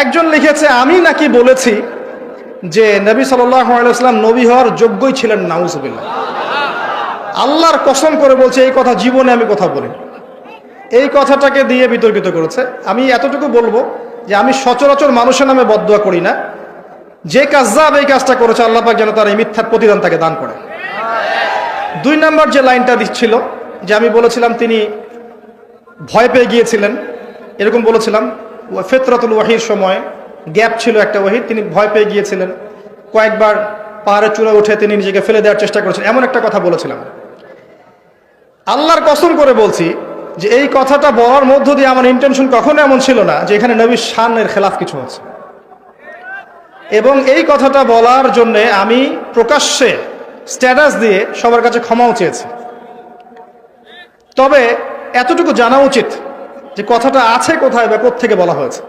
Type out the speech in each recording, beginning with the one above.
একজন লিখেছে, আমি নাকি বলেছি যে নবী সাল্লাম নবী হওয়ার যোগ্যই ছিলেন নাউজবিল্লা আল্লাহর কসম করে বলছে, এই কথা জীবনে আমি কথা বলি এই কথাটাকে দিয়ে বিতর্কিত করেছে। আমি এতটুকু বলব যে আমি সচরাচর মানুষের নামে বদুয়া করি না। যে কাজাব এই কাজটা করেছে আল্লাপাক যেন তার এই মিথ্যার প্রতিদান তাকে দান করে। দুই নম্বর যে লাইনটা দিচ্ছিল, যে আমি বলেছিলাম তিনি ভয় পেয়ে গিয়েছিলেন, এরকম বলেছিলাম ফেতরাতুল ওয়াহির সময় গ্যাপ ছিল একটা ওয়াহিদ তিনি ভয় পেয়ে গিয়েছিলেন। কয়েকবার পাহাড়ের চূড়া উঠে তিনি নিজেকে ফেলে দেওয়ার চেষ্টা করেছেন। এমন একটা কথা বলেছিলাম। আল্লাহর কসম করে বলছি যে এই কথাটা বলার মধ্য দিয়ে আমার ইন্টেনশন কখনো এমন ছিল না যে এখানে নবী শানের খেলাফ কিছু আছে এবং এই কথাটা বলার জন্যে আমি প্রকাশ্যে স্ট্যাটাস দিয়ে সবার কাছে ক্ষমাও চেয়েছি। তবে এতটুকু জানা উচিত যে কথাটা আছে কোথায় বা থেকে বলা হয়েছে।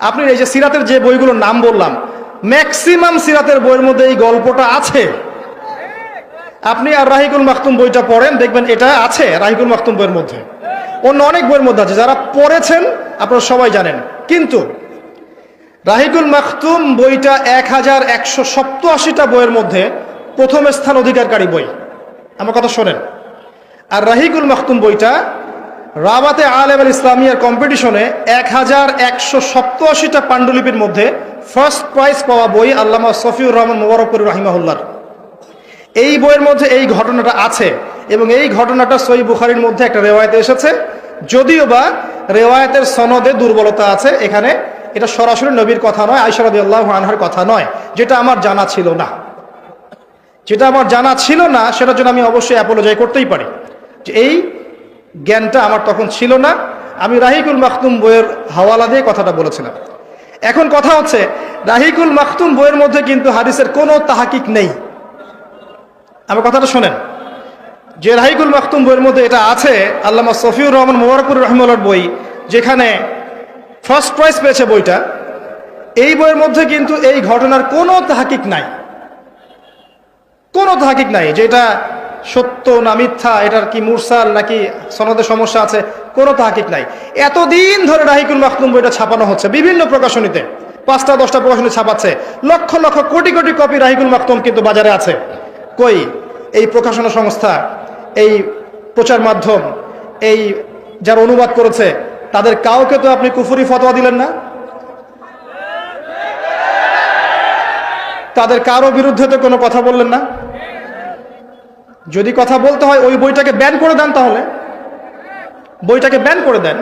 আপনি এই যে সিরাতের যে বইগুলোর নাম বললাম ম্যাক্সিমাম সিরাতের বইয়ের মধ্যে এই গল্পটা আছে। আপনি আর রাহিকুল মাখতুম বইটা পড়েন, দেখবেন এটা আছে রাহিকুল মাখতুম বইয়ের মধ্যে। অন্য অনেক বইয়ের মধ্যে আছে, যারা পড়েছেন আপনারা সবাই জানেন। কিন্তু রাহিকুল মাখতুম বইটা এক হাজার একশো সপ্তআশিটা বইয়ের মধ্যে প্রথম স্থান অধিকারকারী বই। আমার কথা শোনেন। আর রাহিকুল মাখতুম বইটা রাবাতে আলেম আল ইসলামিয়ার কম্পিটিশনে এক হাজার একশো সপ্তআশিটা পাণ্ডুলিপির মধ্যে ফার্স্ট প্রাইজ পাওয়া বই আল্লামা সফিউর রহমান মোবারকুর রাহিমাহুল্লার। এই বইয়ের মধ্যে এই ঘটনাটা আছে এবং এই ঘটনাটা সই বুখারির মধ্যে একটা রেওয়ায়তে এসেছে। যদিও বা রেওয়ায়তের সনদে দুর্বলতা আছে, এখানে এটা সরাসরি নবীর কথা নয় আইসারদি আল্লাহ আনহার কথা নয়, যেটা আমার জানা ছিল না। যেটা আমার জানা ছিল না, সেটার জন্য আমি অবশ্যই অ্যাপোলোজাই করতেই পারি। যে এই জ্ঞানটা আমার তখন ছিল না। আমি রাহিকুল মাখতুম বইয়ের হাওয়ালা দিয়ে কথাটা বলেছিলাম। এখন কথা হচ্ছে, রাহিকুল মাখতুম বইয়ের মধ্যে কিন্তু হাদিসের কোনো তাহাকিক নেই। আমার কথাটা শোনেন। যে রাহিকুল মাখতুম বইয়ের মধ্যে এটা আছে, আল্লামা সফিউর রহমান মোবারকুর রহমুল্লার বই, যেখানে ফার্স্ট প্রাইজ পেয়েছে বইটা। এই বইয়ের মধ্যে কিন্তু এই ঘটনার কোনো তাহাকিক নাই। কোনো তাহাকিক নাই, যে এটা সত্য না মিথ্যা, এটার কি মুরসাল নাকি সনদের সমস্যা আছে? কোনো তাহাকিক নাই। এতদিন ধরে রাহিকুল মাখতুম বইটা ছাপানো হচ্ছে, বিভিন্ন প্রকাশনীতে। পাঁচটা, দশটা প্রকাশনী ছাপাচ্ছে। লক্ষ লক্ষ, কোটি কোটি কপি রাহিকুল মাখতুম কিন্তু বাজারে আছে। কই? এই প্রকাশনা সংস্থা, এই প্রচার মাধ্যম, এই যারা অনুবাদ করেছে, তাদের কাউকে তো আপনি কুফুরি ফতোয়া দিলেন না? তাদের কারও বিরুদ্ধে তো কোনো কথা বললেন না? যদি কথা বলতে হয় ওই বইটাকে ব্যান করে দেন তাহলে। বইটাকে ব্যান করে দেন।